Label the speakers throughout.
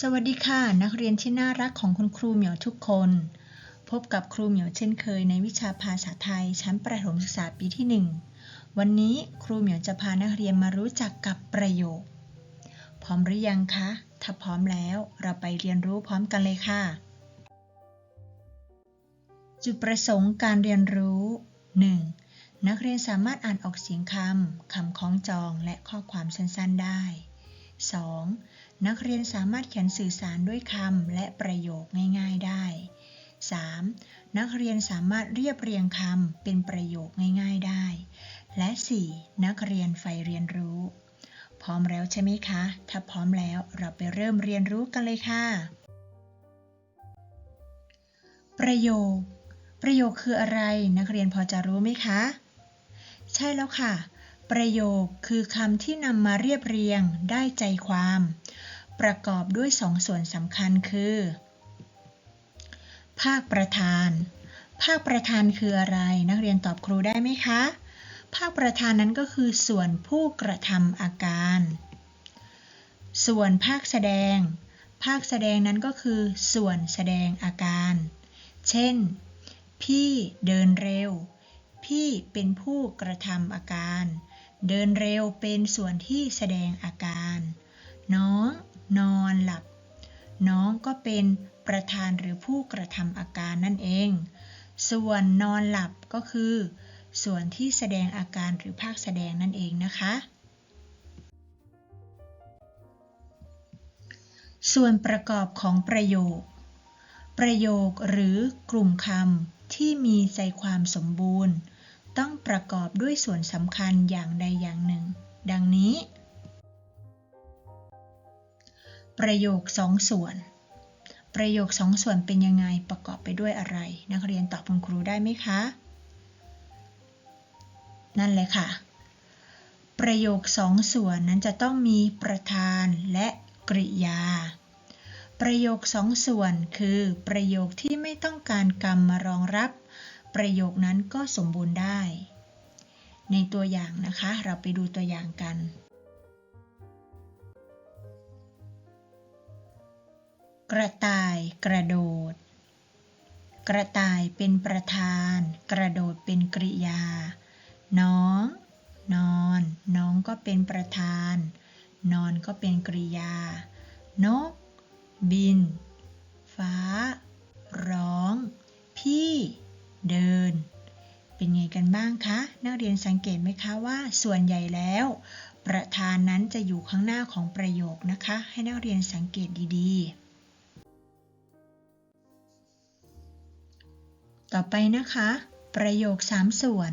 Speaker 1: สวัสดีค่ะ นักเรียนที่น่ารักของคุณครูเหมียวทุกคน พบกับครูเหมียวเช่นเคยในวิชาภาษาไทย ชั้นประถมศึกษาปีที่ 1 วันนี้ครูเหมียวจะพานักเรียนมารู้จักกับประโยค พร้อมหรือยังคะ ถ้าพร้อมแล้วเราไปเรียนรู้พร้อมกันเลยค่ะ จุดประสงค์การเรียนรู้ 1. นักเรียนสามารถอ่านออกเสียงคำคำคล้องจองและข้อความสั้นๆได้ 2. นักเรียนสามารถเขียนสื่อสารด้วยคำและประโยคง่ายๆได้ 3. นักเรียนสามารถเรียบเรียงคำเป็นประโยคง่ายๆได้ และ 4. นักเรียนใฝ่เรียนรู้ พร้อมแล้วใช่ไหมคะ ถ้าพร้อมแล้วเราไปเริ่มเรียนรู้กันเลยค่ะ ประโยค ประโยคคืออะไร นักเรียนพอจะรู้ไหมคะ ใช่แล้วค่ะประโยคคือคำที่นำมาเรียบเรียงได้ใจความ ประกอบด้วยสองส่วนสำคัญคือ ภาคประธาน ภาคประธานคืออะไร นักเรียนตอบครูได้ไหมคะ ภาคประธานนั้นก็คือส่วนผู้กระทำอาการ ส่วนภาคแสดง ภาคแสดงนั้นก็คือ ส่วนแสดงอาการ เช่น พี่เดินเร็ว พี่เป็นผู้กระทำอาการ เดินเร็วเป็นส่วนที่แสดงอาการน้อง นอนหลับ น้องก็เป็นประธานหรือผู้กระทำอาการนั่นเอง ส่วนนอนหลับก็คือ ส่วนที่แสดงอาการหรือภาคแสดงนั่นเองนะคะ ส่วนประกอบของประโยค ประโยคหรือกลุ่มคำที่มีใจความสมบูรณ์ ต้องประกอบด้วยส่วนสำคัญอย่างใดอย่างหนึ่ง ดังนี้ ประโยคสองส่วน ประโยคสองส่วนเป็นยังไงประกอบไปด้วยอะไร นักเรียนตอบคุณครูได้ไหมคะ นั่นเลยค่ะ ประโยคสองส่วนนั้นจะต้องมีประธานและกริยา ประโยคสองส่วนคือประโยคที่ไม่ต้องการกรรมมารองรับ ประโยคนั้นก็สมบูรณ์ได้ ในตัวอย่างนะคะเราไปดูตัวอย่างกัน กระต่ายกระโดด กระต่ายเป็นประธาน กระโดดเป็นกริยา น้อง นอน น้องก็เป็นประธาน นอนก็เป็นกริยา นก บิน ฟ้า ร้อง พี่ เดิน เป็นไงกันบ้างคะ นักเรียนสังเกตไหมคะว่า ส่วนใหญ่แล้ว ประธานนั้นจะอยู่ข้างหน้าของประโยคนะคะ ให้นักเรียนสังเกตดีๆ ต่อไปนะคะ ประโยค 3 ส่วน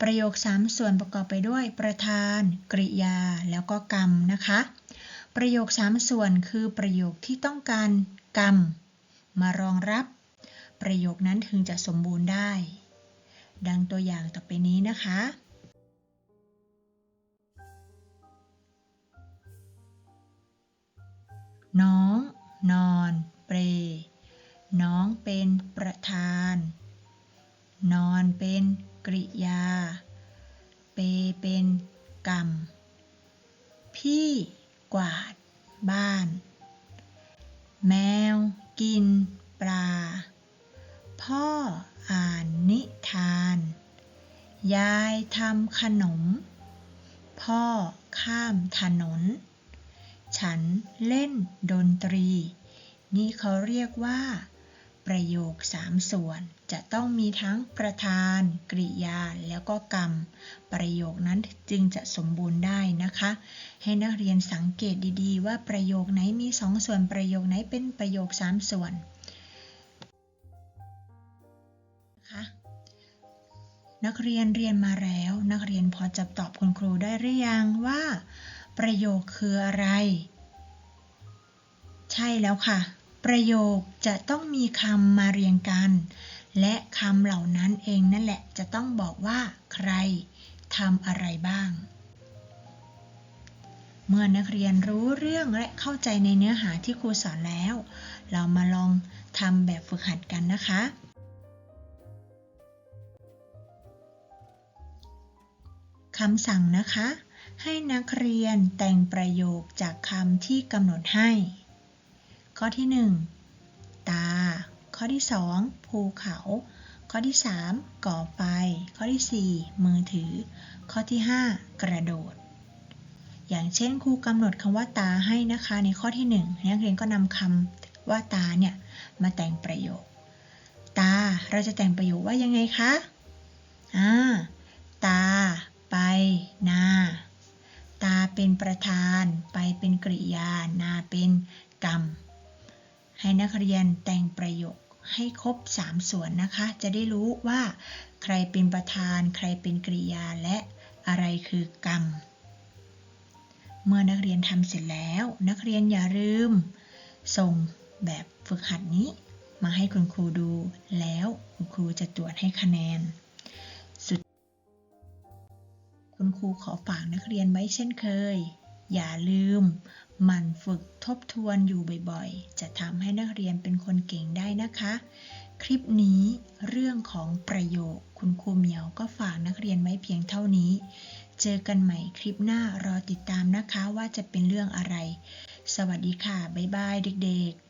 Speaker 1: ประโยค 3 ส่วนประกอบไปด้วย ประธาน กริยา แล้วก็กรรมนะคะ ประโยค 3 ส่วนคือประโยคที่ต้องการกรรม มารองรับ ประโยคนั้นถึงจะสมบูรณ์ได้ ดังตัวอย่างต่อไปนี้นะคะน้อง นอน เปร น้องเป็นประธาน นอนเป็นกริยา เปเป็นกรรม พี่กวาดบ้าน แมวกินปลา พ่ออ่านนิทาน ยายทำขนม พ่อข้ามถนน ฉันเล่นดนตรี นี่เขาเรียกว่า ประโยคสามส่วน จะต้องมีทั้งประธาน กริยา แล้วก็กรรม ประโยคนั้นจึงจะสมบูรณ์ได้นะคะ ให้นักเรียนสังเกตดีๆ ว่าประโยคไหนมีสองส่วนประโยคไหนเป็นประโยคสามส่วนนะคะนักเรียนเรียนมาแล้ว นักเรียนพอจะตอบคุณครูได้หรือยังว่า ประโยคคืออะไร ใช่แล้วค่ะ ประโยคจะต้องมีคำมาเรียงกัน และคำเหล่านั้นเองนั่นแหละจะต้องบอกว่า ใครทำอะไรบ้าง เมื่อนักเรียนรู้เรื่องและเข้าใจในเนื้อหาที่ครูสอนแล้ว เรามาลองทำแบบฝึกหัดกันนะคะ คำสั่งนะคะ ให้นักเรียนแต่งประโยคจากคำที่กำหนดให้ ข้อที่ 1 ตา ข้อที่ 2 ภูเขา ข้อที่ 3 ก่อไฟ ข้อที่ 4 มือถือ ข้อที่ 5 กระโดด อย่างเช่นครูกำหนดคำว่าตาให้นะคะในข้อที่ 1 นักเรียนก็นำคำว่าตาเนี่ยมาแต่งประโยค ตา เราจะแต่งประโยคว่ายังไงคะอ่าตา ไปนาตาเป็นประธาน ไปเป็นกริยา นาเป็นกรรม ให้นักเรียนแต่งประโยคให้ครบ 3 ส่วนนะคะ จะได้รู้ว่า ใครเป็นประธาน ใครเป็นกริยาและอะไรคือกรรม เมื่อนักเรียนทำเสร็จแล้ว นักเรียนอย่าลืม ส่งแบบฝึกหัดนี้มาให้คุณครูดู แล้วคุณครูจะตรวจให้คะแนน สุด คุณครูขอฝากนักเรียนไว้เช่นเคย อย่าลืม หมั่นฝึกทบทวนอยู่บ่อยๆ จะทำให้นักเรียนเป็นคนเก่งได้นะคะ คลิปนี้เรื่องของประโยคคุณครูเหมียวก็ฝากนักเรียนไว้เพียงเท่านี้ เจอกันใหม่คลิปหน้ารอติดตามนะคะว่าจะเป็นเรื่องอะไร สวัสดีค่ะ บ๊ายบายเด็กๆ